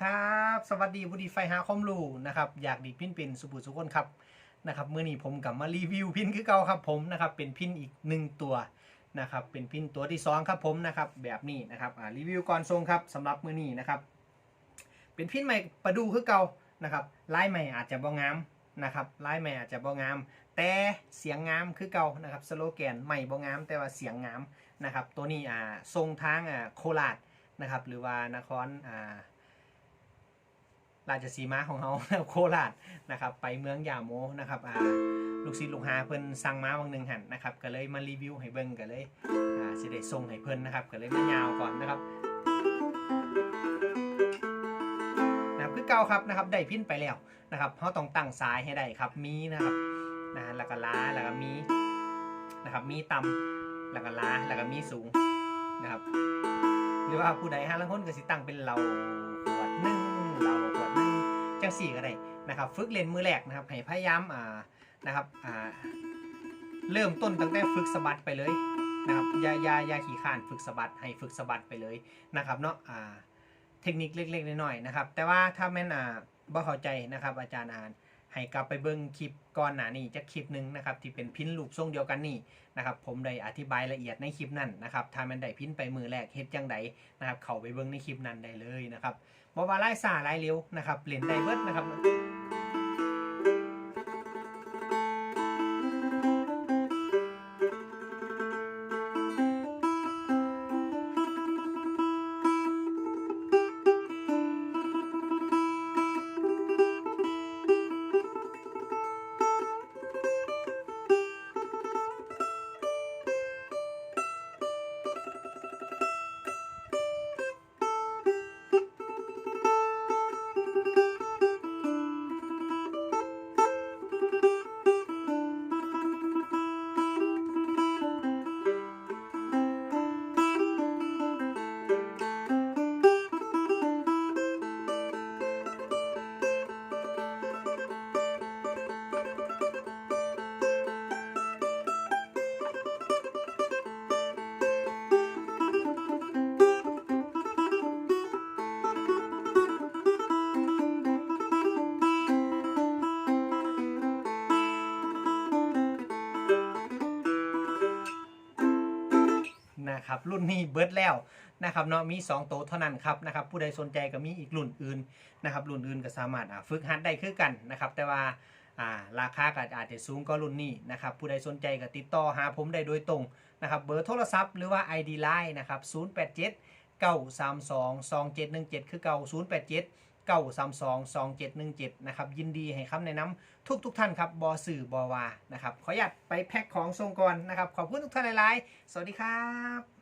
ครับ สวัสดีผู้ดีไฟหาคอมรูนะครับอยากดีพินเป็นสุบุสุคนครับนะครับเมื่อนี้ผมกลับมารีวิวพินคือเก่าครับผมนะครับเป็นพินอีกหนึ่งตัวนะครับเป็นพินตัวที่สองครับผมนะครับแบบนี้นะครับอ่ารีวิวก่อนทรงครับสำหรับมื่อนี้นะครับเป็นพินใหม่ประดูคือเก่านะครับลายใหม่อาจจะบ่งามนะครับลายใหม่อาจจะบ่งาม แต่เสียงงามคือเก่านะครับสโลแกนใหม่บ่งาม แต่ว่าเสียงงามนะครับตัวนี้อ่าทรงทางอ่าโคราชนะครับหรือว่านครอ่า ราชสีมาของเขาโคราชนะครับ ไปเมืองยาโมนะครับอ่าลูกศิษย์ลูกหาเพิ่นสั่งมาบางหนึ่งหันนะครับ ก็เลยมารีวิวให้เบิ่งก็เลยอ่าสิได้ส่งให้เพิ่นนะครับ ก็เลยมายาวก่อนนะครับนะครับคือเก่าครับนะครับได้พิ้นไปแล้วนะครับเขาต้องตั้งสายให้ได้ครับมีนะครับนะแล้วก็ล้าแล้วก็มีนะครับมีต่ำแล้วก็ล้าแล้วก็มีสูงนะครับ หรือว่าผู้ใดฮะลังคนก็สิตั้งเป็นเราขวดหนึ่ง เราขวดหนึ่งจังสี่ก็ได้นะครับฝึกเล่นมือแรกนะครับให้พยายามอ่านะครับอ่าเริ่มต้นตั้งแต่ฝึกสะบัดไปเลยนะครับอย่าอย่าอย่าขี่ข้านฝึกสะบัดให้ฝึกสะบัดไปเลยนะครับเนาะอ่าเทคนิคเล็กๆน้อยๆนะครับแต่ว่าถ้าแม่นอ่าบ่เข้าใจนะครับอาจารย์อ่าน ให้กลับไปเบิ้งคลิปก่อนหน้านี้จะคลิปหนึ่งนะครับที่เป็นพินลูปทรงเดียวกันนี่นะครับผมได้อธิบายละเอียดในคลิปนั้นนะครับถ้ามันได้พินไปมือแรกเฮ็ดจังใดนะครับเข้าไปเบิ้งในคลิปนั้นได้เลยนะครับบ่ว่าไล่ซ่าไล่เร็วนะครับเล่นได้เบิดนะครับ นะครับรุ่นนี้เบิร์ดแล้วนะครับเนาะมี2โตเท่านั้นครับนะครับผู้ใดสนใจก็มีอีกรุ่นอื่นนะครับรุ่นอื่นก็สามารถฝึกหัดได้คือกันนะครับแต่ว่าราคาก็อาจจะสูงก็รุ่นนี้นะครับผู้ใดสนใจก็ติดต่อหาผมได้โดยตรงนะครับเบอร์โทรศัพท์หรือว่า ID Line นะครับ087 932 2717 คือเก่า087 932 2717นะครับยินดีให้คำแนะนำทุกทุกท่านครับบอสื่อบอวานะครับขออนุญาตไปแพ็คของส่งก่อนนะครับขอบคุณทุกท่านหลาย ๆ สวัสดีครับ